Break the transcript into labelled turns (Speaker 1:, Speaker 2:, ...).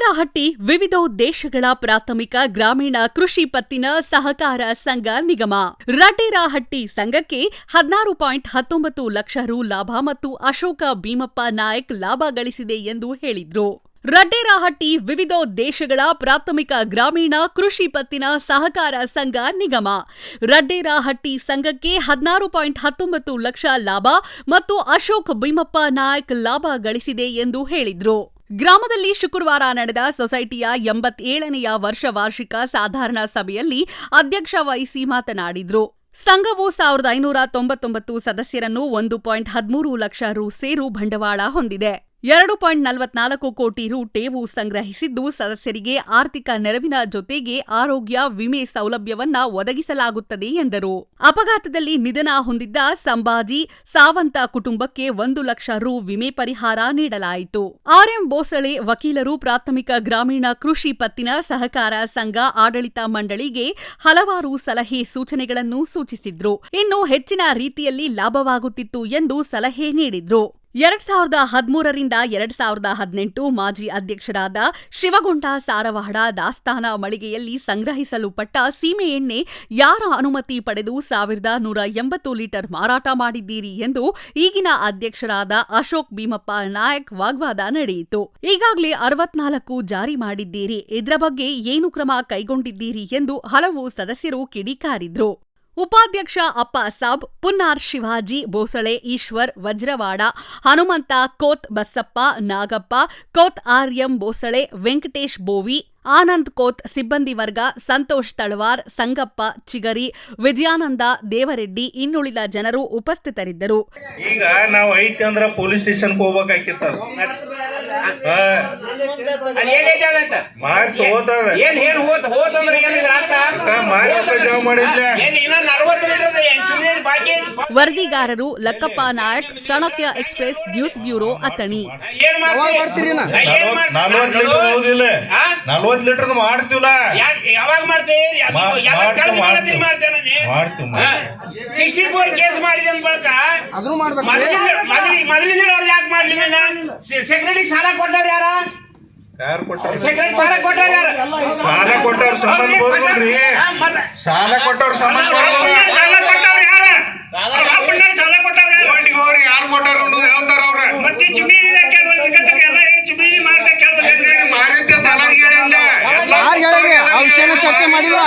Speaker 1: ರಡ್ಡೇರಹಟ್ಟಿ ದೇಶಗಳ ಪ್ರಾಥಮಿಕ ಗ್ರಾಮೀಣ ಕೃಷಿ ಪತ್ತಿನ ಸಹಕಾರ ಸಂಘ ನಿಗಮ. ರಡ್ಡೇರಹಟ್ಟಿ ಸಂಘಕ್ಕೆ ಹದಿನಾರು ಪಾಯಿಂಟ್ ಹತ್ತೊಂಬತ್ತು ಲಕ್ಷ ರು ಲಾಭ ಮತ್ತು ಅಶೋಕ ಭೀಮಪ್ಪ ನಾಯಕ್ ಲಾಭ ಗಳಿಸಿದೆ ಎಂದು ಹೇಳಿದ್ರು. ರಡ್ಡೇರಹಟ್ಟಿ ದೇಶಗಳ ಪ್ರಾಥಮಿಕ ಗ್ರಾಮೀಣ ಕೃಷಿ ಪತ್ತಿನ ಸಹಕಾರ ಸಂಘ ನಿಗಮ. ರಡ್ಡೇರಹಟ್ಟಿ ಸಂಘಕ್ಕೆ ಹದಿನಾರು ಪಾಯಿಂಟ್ ಹತ್ತೊಂಬತ್ತು ಲಕ್ಷ ಲಾಭ ಮತ್ತು ಅಶೋಕ್ ಭೀಮಪ್ಪ ನಾಯಕ್ ಲಾಭ ಗಳಿಸಿದೆ ಎಂದು ಹೇಳಿದ್ರು. ಗ್ರಾಮದಲ್ಲಿ ಶುಕ್ರವಾರ ನಡೆದ ಸೊಸೈಟಿಯ ಎಂಬತ್ತೇಳನೆಯ ವರ್ಷ ವಾರ್ಷಿಕ ಸಾಧಾರಣ ಸಭೆಯಲ್ಲಿ ಅಧ್ಯಕ್ಷ ವಹಿಸಿ ಮಾತನಾಡಿದ್ರು. ಸಂಘವು ಸಾವಿರದ ಐನೂರ ತೊಂಬತ್ತೊಂಬತ್ತು ಸದಸ್ಯರನ್ನು ಒಂದು ಪಾಯಿಂಟ್ ಹದಿಮೂರು ಲಕ್ಷ ರು ಸೇರು ಬಂಡವಾಳ ಹೊಂದಿದೆ. ಎರಡು ಪಾಯಿಂಟ್ ನಲವತ್ನಾಲ್ಕು ಕೋಟಿ ರು ಠೇವು ಸಂಗ್ರಹಿಸಿದ್ದು ಸದಸ್ಯರಿಗೆ ಆರ್ಥಿಕ ನೆರವಿನ ಜೊತೆಗೆ ಆರೋಗ್ಯ, ವಿಮೆ ಸೌಲಭ್ಯವನ್ನ ಒದಗಿಸಲಾಗುತ್ತದೆ ಎಂದರು. ಅಪಘಾತದಲ್ಲಿ ನಿಧನ ಹೊಂದಿದ್ದ ಸಂಭಾಜಿ ಸಾವಂತ ಕುಟುಂಬಕ್ಕೆ ಒಂದು ಲಕ್ಷ ರು ವಿಮೆ ಪರಿಹಾರ ನೀಡಲಾಯಿತು. ಆರ್ಎಂ ಬೋಸಳೆ ವಕೀಲರು ಪ್ರಾಥಮಿಕ ಗ್ರಾಮೀಣ ಕೃಷಿ ಪತ್ತಿನ ಸಹಕಾರ ಸಂಘ ಆಡಳಿತ ಮಂಡಳಿಗೆ ಹಲವಾರು ಸಲಹೆ ಸೂಚನೆಗಳನ್ನು ಸೂಚಿಸಿದ್ರು. ಇನ್ನು ಹೆಚ್ಚಿನ ರೀತಿಯಲ್ಲಿ ಲಾಭವಾಗುತ್ತಿತ್ತು ಎಂದು ಸಲಹೆ ನೀಡಿದ್ರು. ಎರಡ್ ಸಾವಿರದ ಹದಿಮೂರರಿಂದ ಎರಡ್ ಸಾವಿರದ ಹದಿನೆಂಟು ಮಾಜಿ ಅಧ್ಯಕ್ಷರಾದ ಶಿವಗೊಂಡ ಸಾರವಾಡ ದಾಸ್ತಾನ ಮಳಿಗೆಯಲ್ಲಿ ಸಂಗ್ರಹಿಸಲ್ಪಟ್ಟ ಸೀಮೆ ಎಣ್ಣೆ ಯಾರ ಅನುಮತಿ ಪಡೆದು ಸಾವಿರದ ನೂರ ಎಂಬತ್ತು ಲೀಟರ್ ಮಾರಾಟ ಮಾಡಿದ್ದೀರಿ ಎಂದು ಈಗಿನ ಅಧ್ಯಕ್ಷರಾದ ಅಶೋಕ್ ಭೀಮಪ್ಪ ನಾಯಕ್ ವಾಗ್ವಾದ ನಡೆಯಿತು. ಈಗಾಗಲೇ ಅರವತ್ನಾಲ್ಕು ಜಾರಿ ಮಾಡಿದ್ದೀರಿ. ಇದರ ಬಗ್ಗೆ ಏನು ಕ್ರಮ ಕೈಗೊಂಡಿದ್ದೀರಿ ಎಂದು ಹಲವು ಸದಸ್ಯರು ಕಿಡಿಕಾರಿದ್ರು. ಉಪಾಧ್ಯಕ್ಷ ಅಪ್ಪ ಸಾಬ್ ಪುನ್ನಾರ್ ಶಿವಾಜಿ ಬೋಸಳೆ ಈಶ್ವರ್ ವಜ್ರವಾಡ ಹನುಮಂತ ಕೋತ್ ಬಸಪ್ಪ ನಾಗಪ್ಪ ಕೋತ್ ಆರ್ಯಂ ಬೋಸಳೆ ವೆಂಕಟೇಶ್ ಬೋವಿ ಆನಂದ್ ಕೋತ್ ಸಿಬ್ಬಂದಿ ವರ್ಗ ಸಂತೋಷ್ ತಳವಾರ್ ಸಂಗಪ್ಪ ಚಿಗರಿ ವಿಜಯಾನಂದ ದೇವರೆಡ್ಡಿ ಇನ್ನುಳಿದ ಜನರು ಉಪಸ್ಥಿತರಿದ್ದರು.
Speaker 2: ಈಗ ನಾವು ಐತಿ ಅಂದ್ರ ಪೊಲೀಸ್ ಸ್ಟೇಷನ್ಗೆ ಹೋಗ್ಬೇಕಾಗಿತ್ತ
Speaker 3: ಏನ್ ಏನ್
Speaker 1: ವರದಿಗಾರರು Lakkappa Nayak Chanakya express news bureau Athani
Speaker 2: ನಲ್ವತ್ ಲೀಟರ್ ಮಾಡ್ತೀವಲ್ಲ?
Speaker 3: ಯಾವಾಗ. ಸಿಕ್ಸ್ಟಿ ಫೋರ್ ಕೇಸ್ ಮಾಡಿದ ಬಳಕ
Speaker 4: ಅದನ್ನು ಮಾಡ್ಬೇಕು.
Speaker 3: ಮೊದಲಿಂದ ಯಾಕೆ ಸೆಕ್ರೆಟರಿ ಸಾಲ ಕೊಟ್ಟಾರ ಯಾರ?
Speaker 2: ಯಾರು ಕೊಟ್ಟಾರ
Speaker 3: ಸಾಲ ಕೊಟ್ಟಾರ ಯಾರ?
Speaker 2: ಸಾಲ ಕೊಟ್ಟವ್ರ ಸಂಬಂಧ ಬರೋದಿಲ್ರಿ ಸಾಲ ಕೊಟ್ಟವ್ರ ಸಂಬಂಧ
Speaker 3: ಸಾಲ ಕೊಟ್ಟವ್ರು ಯಾರ? ಸಾಲ ಕೊಟ್ಟವ್ರು ಯಾರು?
Speaker 2: ಕೋರ್ಟಿಗೆ ಹೋಗ್ರಿ ಯಾರು ಕೊಟ್ಟಾರ ಅನ್ನೋದು ಹೇಳ್ತಾರ ಅವ್ರ.
Speaker 3: ಮತ್ತೆ ಜಮೀನಿನ ಕೆಲವು ವಿಗತಕ್ಕೆ ಎಲ್ಲ ಏನ್ ಜಮೀನಿ ಮಾರ್ಬೇಕು ಕೆಲವು
Speaker 2: ಮಾರಿದ್ದೆ ತಲಾರಿಗೆ ಹೇಳಿಲ್ಲ
Speaker 4: ಯಾರ್ ಹೇಳಿರಿ? ಆ ವಿಷಯನ ಚರ್ಚೆ ಮಾಡಿಲ್ಲ.